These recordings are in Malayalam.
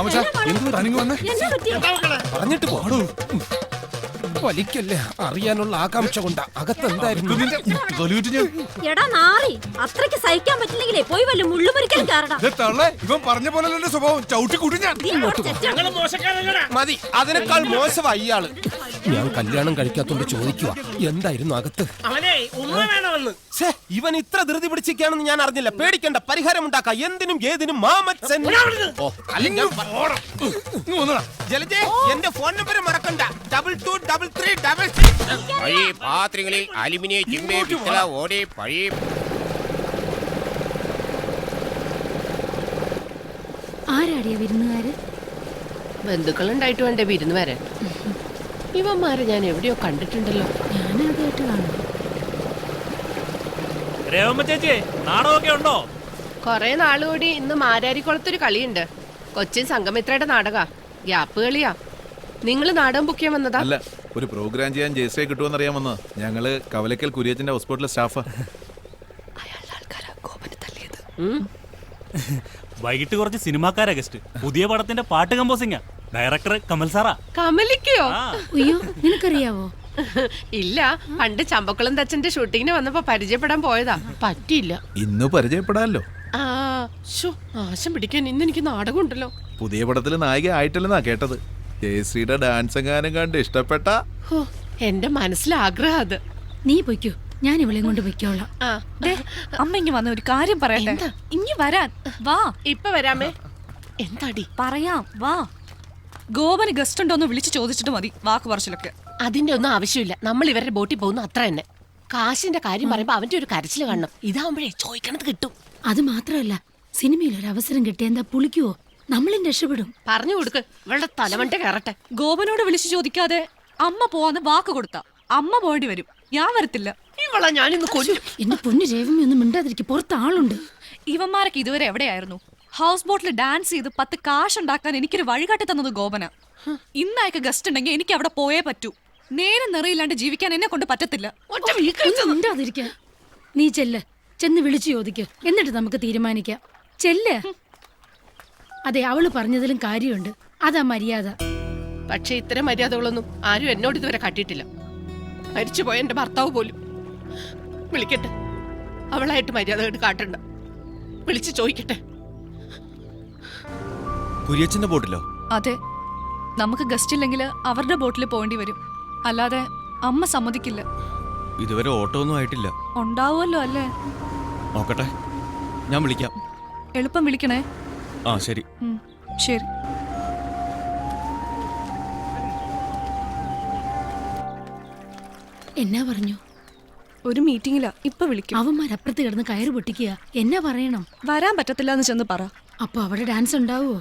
എന്താ മാമച്ചാ, തനിങ്ങ് വന്നേ? പറഞ്ഞിട്ട് പോടൂ. വലിക്കല്ലേ അറിയാനുള്ള ആകാംക്ഷ കൊണ്ടാ അകത്ത് എന്തായിരുന്നു തൊലിവിട്ട് ഞാൻ എടാ നാറി അത്രയ്ക്ക് സഹിക്കാൻ പറ്റില്ലെങ്കിലേ പോയി വല്ല മുള്ളുമുറിക്കൽ കയറടാ ഇവൻ പറഞ്ഞ പോലെ എന്റെ സ്വഭാവം. ചവിട്ടി കൂട്ടി ഞാൻ. മതി അതിനേക്കാൾ മോശമാ ഇയാൾ. ഞാൻ കല്യാണം കഴിക്കാത്തോണ്ട് ചോദിക്കുക എന്തായിരുന്നു അകത്ത്? അവനെ ഉമ്മ വേണമെന്ന് ഇവൻ ഇത്ര ധൃതി പിടിച്ചിരിക്കുകയാണെന്ന് ഞാൻ അറിഞ്ഞില്ല. പേടിക്കണ്ട പരിഹാരം ഉണ്ടാക്കാം. എന്തിനും ഏതിനും മാമച്ചൻ ഓ, അല്ല, ഞാൻ പ- ഇങ്ങ് എന്റെ ഫോൺ നമ്പർ മറക്കണ്ട. Double two double three double six പാത്രങ്ങളിൽ അലുമിനിയം ചിമ്മേ പിത്തള ഓടെ പഴയ ആരാടിയ വിരുന്നുകാര്? ബന്ധുക്കളുണ്ടായിട്ട് വേണ്ടേ വിരുന്ന് വരാൻ ഇവന്മാരെ ഞാൻ എവിടെയോ കണ്ടിട്ടുണ്ടല്ലോ. ഞാനാദ്യമായിട്ട് കാണുന്നു. രേവമ്മ ചേച്ചി നാടകമൊക്കെ ഉണ്ടോ? കൊറേ നാളുകൂടി ഇന്ന് മാരാരിക്കുളത്തൊരു കളിയുണ്ട്. കൊച്ചിൻ സംഗമിത്രയുടെ നാടക. ഗ്യാപ്പ് കളിയാ. നിങ്ങൾ നാടകം ബുക്ക് ചെയ്യാൻ വന്നതാ? അല്ല ഒരു പ്രോഗ്രാം ചെയ്യാൻ ജേസയെ കിട്ടുമെന്ന് വന്നു ഞങ്ങൾ കവലക്കൽ കുര്യച്ചന്റെ ഹോസ്പിറ്റലിലെ സ്റ്റാഫാ. വൈകിട്ട് കുറച്ച് സിനിമാക്കാരാ ഗസ്റ്റ് പുതിയ പടത്തിന്റെ പാട്ട് കമ്പോസിംഗാ ഡയറക്ടർ കമൽ സാറാ. കമലിക്കയോ? അയ്യോ നിനക്കറിയാവോ? ഇല്ല പണ്ട് ചമ്പക്കുളം തച്ചന്റെ ഷൂട്ടിങ്ങിന് വന്നപ്പോ പരിചയപ്പെടാൻ പോയതാ. പറ്റിയില്ല. ഇന്ന് പരിചയപ്പെടാല്ലോ. ആ ശോ ആശം പിടിക്കാൻ ഇന്ന് എനിക്ക് നാടകം ഉണ്ടല്ലോ പുതിയ പടത്തിൽ നായിക ആയിട്ടില്ലെന്നാ കേട്ടത്. ജയശ്രീയുടെ ഡാൻസ് എങ്ങാനും കണ്ട് ഇഷ്ടപ്പെട്ട? എന്റെ മനസ്സിൽ ആഗ്രഹം അത്. നീ പൊയ്ക്കോ ഞാൻ ഇവളെ കൊണ്ട് പൊയ്ക്കോളാം. ആ. അമ്മ ഇങ്ങ് വന്ന ഒരു കാര്യം പറയട്ടെ. എന്താ? വരാൻ. വാ. ഇപ്പൊ വരാമേ. എന്താടി? പറയാം വാ. ഗോപന് ഗസ്റ്റ് ഉണ്ടോന്ന് വിളിച്ചു ചോദിച്ചിട്ട് മതി വാക്ക് പറച്ചിലൊക്കെ. അതിന്റെ ഒന്നും ആവശ്യമില്ല. നമ്മൾ ഇവരുടെ ബോട്ടിൽ പോകുന്നു അത്ര തന്നെ. കാശിന്റെ കാര്യം പറയുമ്പോ അവന്റെ ഒരു കരച്ചിൽ കാണണം. ഇതാവുമ്പോഴേ ചോദിക്കണത് കിട്ടും. അത് മാത്രമല്ല സിനിമയിൽ ഒരു അവസരം കിട്ടിയ എന്താ പുളിക്കുവോ? നമ്മളും രക്ഷപ്പെടും. പറഞ്ഞു കൊടുക്ക്. ഇവളുടെ തലമണ്ട കയറട്ടെ. ഗോപനോട് വിളിച്ചു ചോദിക്കാതെ അമ്മ പോവാന്ന് വാക്ക് കൊടുത്ത. അമ്മ പോകേണ്ടി വരും. ഞാൻ വരത്തില്ല. ഇവളെ ഞാനിന്ന് കൊല്ലും. എന്റെ പൊന്നു രേവമി ഒന്നും മിണ്ടാതിരിക്കും. പുറത്ത് ആളുണ്ട്. ഇവന്മാരൊക്കെ ഇതുവരെ എവിടെയായിരുന്നു? ഹൗസ് ബോട്ടിൽ ഡാൻസ് ചെയ്ത് പത്ത് കാശ് ഉണ്ടാക്കാൻ എനിക്കൊരു വഴികാട്ടി തന്നത് ഗോപന. ഇന്നയക്ക് ഗസ്റ്റ് ഉണ്ടെങ്കിൽ എനിക്ക് അവിടെ പോയേ പറ്റൂ. നേരെ നിറയില്ലാണ്ട് ജീവിക്കാൻ എന്നെ കൊണ്ട് പറ്റത്തില്ല. നീ ചെല്ല്. ചെന്ന് വിളിച്ചു ചോദിക്ക. എന്നിട്ട് നമുക്ക് തീരുമാനിക്കാം. ചെല്ല്. അതെ അവൾ പറഞ്ഞതിലും കാര്യമുണ്ട്. അതാ മര്യാദ. പക്ഷെ ഇത്തരം മര്യാദകളൊന്നും ആരും എന്നോട് ഇതുവരെ കാട്ടിയിട്ടില്ല. മരിച്ചുപോയ എന്റെ ഭർത്താവ് പോലും. വിളിക്കട്ടെ. അവളായിട്ട് മര്യാദകൾ കാട്ടണ്ട. വിളിച്ചു ചോദിക്കട്ടെ. കുര്യച്ചന്റെ ബോട്ടിലോ? അതെ. നമുക്ക് ഗസ്റ്റ് ഇല്ലെങ്കിൽ അവരുടെ ബോട്ടിൽ പോകേണ്ടി വരും. അല്ലാതെ അമ്മ സമ്മതിക്കില്ല. ഇതുവരെ ഓട്ടോ ഒന്നും ആയിട്ടില്ല. ഉണ്ടാവുമല്ലോ അല്ലേ? നോക്കട്ടെ. ഞാൻ വിളിക്കാം. എളുപ്പം വിളിക്കണേ. ആ ശരി. ഉം, ശരി. എന്നാ പറഞ്ഞു? ഒരു മീറ്റിംഗിലാ ഇപ്പൊ വിളിക്കും. അവന്മാരപ്പുറത്ത് കിടന്ന് കയറ് പൊട്ടിക്കുക. എന്നാ പറയണം? വരാൻ പറ്റത്തില്ല എന്ന് ചെന്ന് പറ. അപ്പൊ അവിടെ ഡാൻസ് ഉണ്ടാവുമോ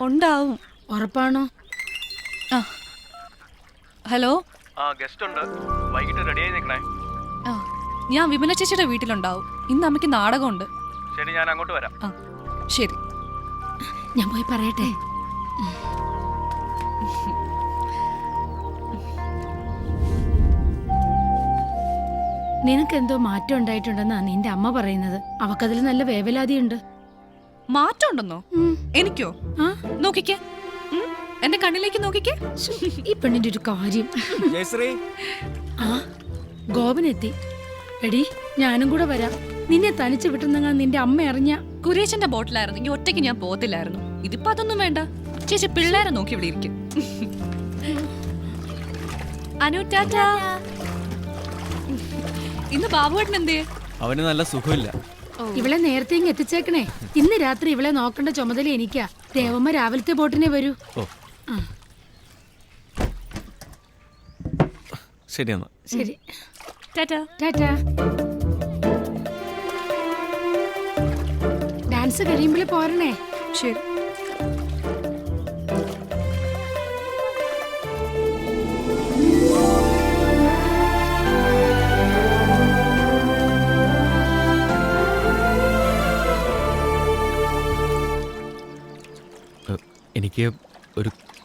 ഉണ്ടാവും. ഉറപ്പാണോ? ഹലോ? ആ ഗസ്റ്റ് ഉണ്ട് വൈകിട്ട് റെഡി ആയി നിൽക്കണേ. ആ ഞാൻ വിമല ചേച്ചിയുടെ വീട്ടിലുണ്ടാവും. ഇന്ന് അമ്മയ്ക്ക് നാടകമുണ്ട്. ശരി ഞാൻ അങ്ങോട്ട് വരാം. ആ ശരി. ഞാൻ പോയി പറയട്ടെ? നിനക്കെന്തോ മാറ്റം ഉണ്ടായിട്ടുണ്ടെന്നാ നിന്റെ അമ്മ പറയുന്നത്. അവക്കതിൽ നല്ല വേവലാതിയുണ്ട്. മാറ്റം ഉണ്ടെന്നോ? എനിക്കോ? നോക്കിക്കേ. എന്റെ കണ്ണിലേക്ക് നോക്കിക്കേ. ഈ പെണ്ണിന്റെ ഒരു കാര്യം. ജയശ്രീ. ആ ഗോപനെത്തി. എടി ഞാനും കൂടെ വരാം. നിന്നെ തനിച്ച് വിട്ടുന്നെങ്ങാ നിന്റെ അമ്മ അറിഞ്ഞ കുരേശന്റെ ബോട്ടിലായിരുന്നെങ്കിൽ ഒറ്റയ്ക്ക് ഞാൻ പോകത്തില്ലായിരുന്നു. ഇതിപ്പോ അതൊന്നും വേണ്ട. ചേച്ചി പിള്ളേരെ നോക്കി ഇവിടെ ഇരിക്കും. അനു ടാറ്റ. ഇന്ന് ബാബുവേട്ടൻ എന്തേ അവന് നല്ല സുഖമില്ല. ഇവളെ നേരത്തെ ഇങ്ങ് എത്തിച്ചേക്കണേ. ഇന്ന് രാത്രി ഇവളെ നോക്കേണ്ട ചുമതല എനിക്കാ. ദേവമ്മ രാവിലത്തെ ബോട്ടിനെ വരൂ. ശരി എന്നാ ശരി. ടാറ്റാ. ടാറ്റാ. ഡാൻസ് കഴിയുമ്പോൾ പോരണേ. ശരി. എനിക്ക് ഒരു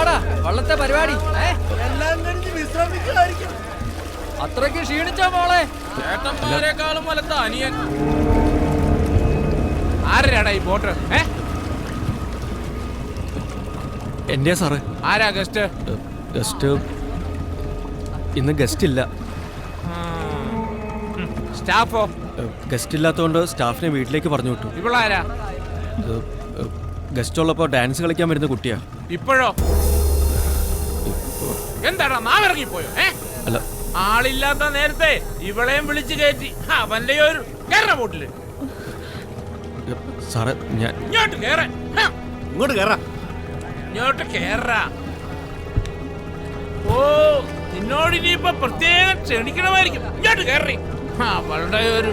എന്തുവാടാ വള്ളത്തെ പരിപാടി. എല്ലാം കഴിഞ്ഞ് വിശ്രമിക്കുമായിരിക്കും. അത്രയ്ക്ക് ക്ഷീണിച്ചോ മോളെ? ചേട്ടന്മാരെക്കാളും വലത്ത അനിയൻ. ആരടാ ഈ ബോട്ട് ഏ? എന്റെ സാറ്? ആരാ ഗസ്റ്റ് ഗസ്റ്റ് ഇന്ന് ഗസ്റ്റ് ഇല്ല. സ്റ്റാഫോ ഗസ്റ്റ് ഇല്ലാത്തതുകൊണ്ട് സ്റ്റാഫിനെ വീട്ടിലേക്ക് പറഞ്ഞു വിട്ടു. ഇവളാരാ? ഗസ്റ്റ് ഉള്ളപ്പോൾ ഡാൻസ് കളിക്കാൻ വരുന്ന കുട്ടിയാ. ഇപ്പോഴോ? എന്താടാ നാവിറങ്ങിപ്പോയോ ഏ? അല്ല. ആളില്ലാത്ത നേരത്തെ ഇവളെയും വിളിച്ചു കയറ്റി അവന്റെ ഒരു കേരള ബോട്ടിൽ. സാറേ ഞാൻ ഇങ്ങോട്ട് കേറ. ഇങ്ങോട്ട് കേറ. ഇങ്ങോട്ട് കേറ. ഓ നിന്നോട് ഇനിയിപ്പൊ പ്രത്യേകം ക്ഷണിക്കണമായിരിക്കും. ഇങ്ങോട്ട് കയറി അവളുടെ ഒരു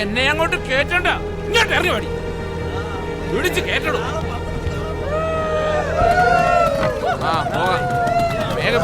എന്നെ അങ്ങോട്ട് കേറ്റണ്ട. ഇങ്ങോട്ട് ഇറങ്ങി പാടി പിടിച്ച് കേറ്റടോ ആ പോകാം വേഗം